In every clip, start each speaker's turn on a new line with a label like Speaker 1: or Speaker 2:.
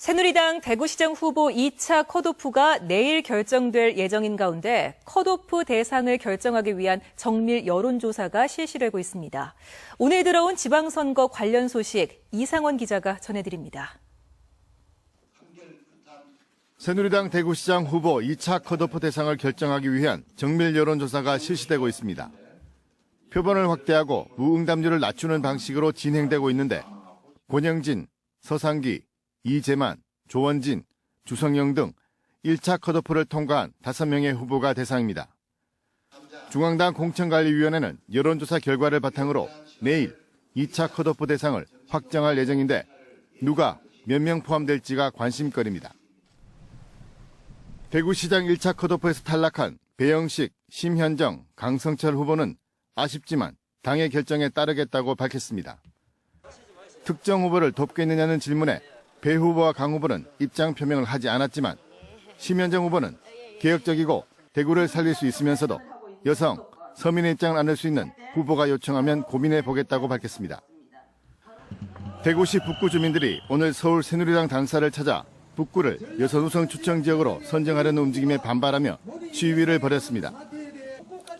Speaker 1: 새누리당 대구시장 후보 2차 컷오프가 내일 결정될 예정인 가운데 컷오프 대상을 결정하기 위한 정밀 여론조사가 실시되고 있습니다. 오늘 들어온 지방선거 관련 소식 이상원 기자가 전해드립니다.
Speaker 2: 새누리당 대구시장 후보 2차 컷오프 대상을 결정하기 위한 정밀 여론조사가 실시되고 있습니다. 표본을 확대하고 무응답률을 낮추는 방식으로 진행되고 있는데 권영진, 서상기, 이재만, 조원진, 주성영 등 1차 컷오프를 통과한 5명의 후보가 대상입니다. 중앙당 공천관리위원회는 여론조사 결과를 바탕으로 내일 2차 컷오프 대상을 확정할 예정인데 누가 몇 명 포함될지가 관심거리입니다. 대구시장 1차 컷오프에서 탈락한 배영식, 심현정, 강성철 후보는 아쉽지만 당의 결정에 따르겠다고 밝혔습니다. 특정 후보를 돕겠느냐는 질문에 배 후보와 강 후보는 입장 표명을 하지 않았지만 심현정 후보는 개혁적이고 대구를 살릴 수 있으면서도 여성, 서민의 입장을 안을 수 있는 후보가 요청하면 고민해 보겠다고 밝혔습니다. 대구시 북구 주민들이 오늘 서울 새누리당 당사를 찾아 북구를 여성 우선 추천 지역으로 선정하려는 움직임에 반발하며 시위를 벌였습니다.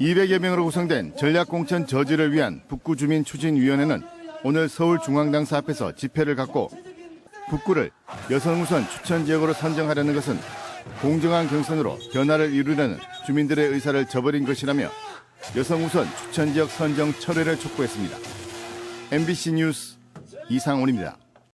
Speaker 2: 200여 명으로 구성된 전략공천 저지를 위한 북구 주민 추진위원회는 오늘 서울 중앙당사 앞에서 집회를 갖고 북구를 여성 우선 추천 지역으로 선정하려는 것은 공정한 경선으로 변화를 이루려는 주민들의 의사를 저버린 것이라며 여성 우선 추천 지역 선정 철회를 촉구했습니다. MBC 뉴스 이상훈입니다.